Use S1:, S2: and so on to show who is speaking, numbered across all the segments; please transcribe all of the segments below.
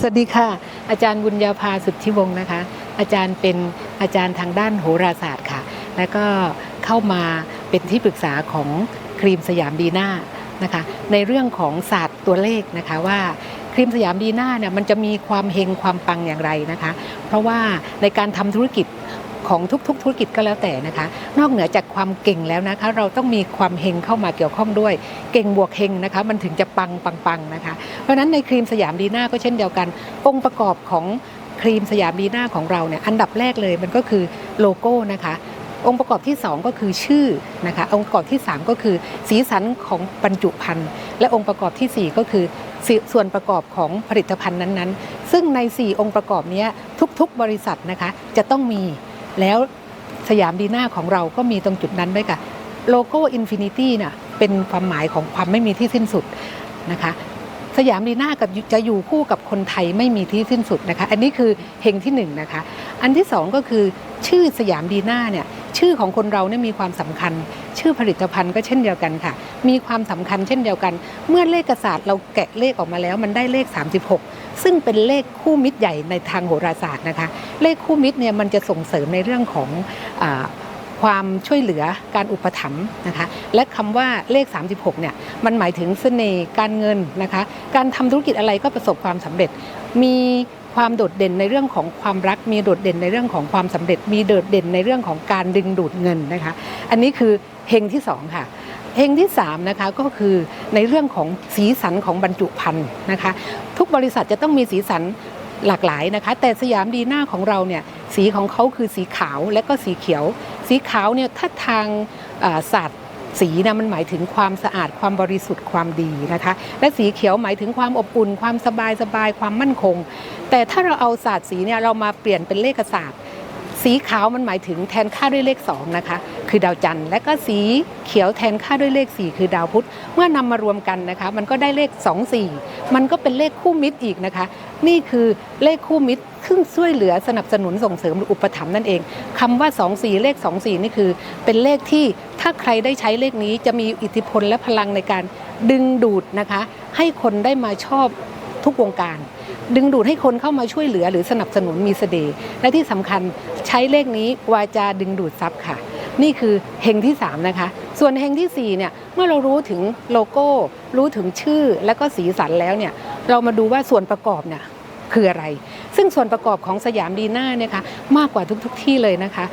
S1: สวัสดีค่ะ อาจารย์บุญญาภาสุทธิวงศ์นะคะ อาจารย์เป็นอาจารย์ทางด้านโหราศาสตร์ค่ะ แล้วก็เข้ามาเป็นที่ปรึกษาของครีมสยามดีน่านะคะ ในเรื่องของศาสตร์ตัวเลขนะคะว่าครีมสยามดีน่าเนี่ยมันจะมีความเฮงความปังอย่างไรนะคะ เพราะว่าในการทำธุรกิจ ของทุกๆ ธุรกิจก็แล้วแต่นะคะ นอกเหนือจากความเก่งแล้วนะคะ เราต้องมีความเฮงเข้ามาเกี่ยวข้องด้วย เก่งบวกเฮงนะคะ มันถึงจะปังปังปังนะคะ เพราะฉะนั้นในครีมสยามดีน่าก็เช่นเดียวกันองค์ประกอบของครีมสยามดีน่าของเราเนี่ยอันดับแรกเลยมันก็คือโลโก้นะคะองค์ประกอบที่ 2 ก็คือชื่อนะคะองค์ประกอบที่ 3 ก็คือสีสันของบรรจุภัณฑ์และองค์ประกอบทีสี่4 ก็คือส่วนประกอบของผลิตภัณฑ์นั้นๆ ซึ่งใน 4 องค์ประกอบนี้ทุกๆ บริษัทนะคะจะต้องมี แล้วสยามดีน่าของเราก็มีตรงจุดนั้นด้วยค่ะ โลโก้อินฟินิตี้น่ะเป็นความหมายของความไม่มีที่สิ้นสุดนะคะ สยามดีน่ากับจะอยู่คู่กับคนไทยไม่มีที่สิ้นสุดนะคะ อันนี้คือเฮงที่หนึ่งนะคะ อันที่สองก็คือชื่อสยามดีน่าเนี่ยชื่อของคนเราเนี่ยมีความสำคัญ ชื่อผลิตภัณฑ์ก็เช่นเดียวกันค่ะ มีความสำคัญเช่นเดียวกัน เมื่อเลขศาสตร์เราแกะเลขออกมาแล้ว มันได้เลข 36 ซึ่งเป็นเลขคู่มิตรใหญ่ในทางโหราศาสตร์นะคะ เลขคู่มิตรเนี่ยมันจะส่งเสริมในเรื่องของอ ความช่วยเหลือการอุปถัมภ์นะคะและคำว่าเลข 36เนี่ยมันหมายถึงเสน่ห์การเงินนะคะการทำธุรกิจอะไรก็ประสบความสำเร็จ มีความโดดเด่นในเรื่องของความรัก มีโดดเด่นในเรื่องของความสำเร็จ มีโดดเด่นในเรื่องของการดึงดูดเงินนะคะอันนี้คือเฮงที่สองค่ะเฮงที่3นะคะก็คือในเรื่องของสีสันของบรรจุภัณฑ์นะคะทุกบริษัทจะต้องมีสีสันหลากหลายนะคะ แต่สยามดีหน้าของเราเนี่ยสีของเขาคือสีขาวและก็สีเขียว สีขาวเนี่ยถ้าทางศาสตร์สีนะมันหมายถึงความสะอาดความบริสุทธิ์ความดีนะคะ และสีเขียวหมายถึงความอบอุ่น ความสบายสบายความมั่นคง แต่ถ้าเราเอาศาสตร์สีเนี่ยเรามาเปลี่ยนเป็นเลขศาสตร์ สีขาวมันหมายถึงแทนค่าด้วยเลข2นะคะคือดาวจันทร์และก็สีเขียวแทนค่าด้วยเลข 4 คือดาวพุธเมื่อนำมารวมกันนะคะ มันก็ได้เลข 2 4 มันก็เป็นเลขคู่มิตรอีกนะคะ นี่คือเลขคู่มิตรซึ่งช่วยเหลือสนับสนุนส่งเสริมหรืออุปถัมภ์นั่นเองคำว่า 2 4 เลข 2 4 นี่คือ เป็นเลขที่ถ้าใครได้ใช้เลขนี้จะมีอิทธิพลและพลังในการดึงดูดนะคะ ให้คนได้มาชอบ ทุกวงการ ดึงดูดให้คนเข้ามาช่วยเหลือหรือสนับสนุนมีเสน่ห์และที่สำคัญใช้เลขนี้วาจาดึงดูดทรัพย์ค่ะ นี่คือเฮงที่ 3 นะคะ ส่วนเฮงทีสี่ 4 เนี่ย เมื่อเรารู้ถึงโลโก้ รู้ถึงชื่อและก็สีสันแล้วเนี่ย เรามาดูว่าส่วนประกอบเนี่ยคืออะไร ซึ่งส่วนประกอบของสยามดีน่าเนี่ยค่ะมากกว่าทุกๆทที่เลยนะคะ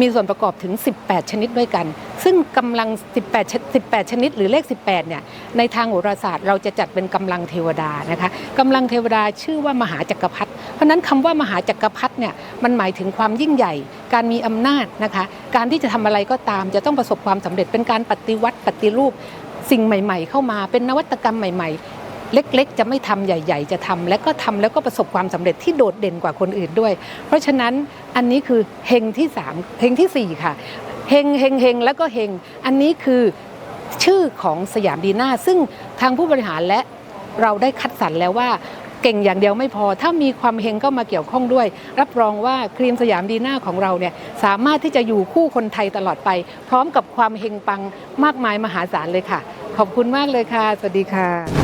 S1: มีส่วนประกอบถึง 18 ชนิดด้วยกัน ซึ่งกำลัง 18 18 ชนิด หรือเลข 18 เนี่ย ในทางโหราศาสตร์เราจะจัดเป็นกำลังเทวดานะคะกำลังเทวดาชื่อว่ามหาจักรพรรดิ เพราะนั้นคำว่ามหาจักรพรรดิเนี่ย มันหมายถึงความยิ่งใหญ่ การมีอำนาจนะคะ การที่จะทำอะไรก็ตาม จะต้องประสบความสำเร็จ เป็นการปฏิวัติปฏิรูปสิ่งใหม่ ๆ เข้ามา เป็นนวัตกรรมใหม่ ๆ เล็กๆ จะไม่ทำใหญ่ ๆ จะทำและก็ทำแล้วก็ประสบความสำเร็จที่โดดเด่นกว่าคนอื่นด้วย เพราะฉะนั้นอันนี้คือเฮงที่3เฮงทีสี่ 4 ค่ะเฮงเฮงเฮงแล้วก็เฮงอันนี้คือชื่อของสยามดีน่าซึ่งทางผู้บริหารและเราได้คัดสรรแล้วว่าเก่งอย่างเดียวไม่พอ ถ้ามีความเฮงเข้ามาเกี่ยวข้องด้วย รับรองว่าครีมสยามดีน่าของเราเนี่ยสามารถที่จะอยู่คู่คนไทยตลอดไป พร้อมกับความเฮงปังมากมายมหาศาลเลยค่ะ ขอบคุณมากเลยค่ะ สวัสดีค่ะ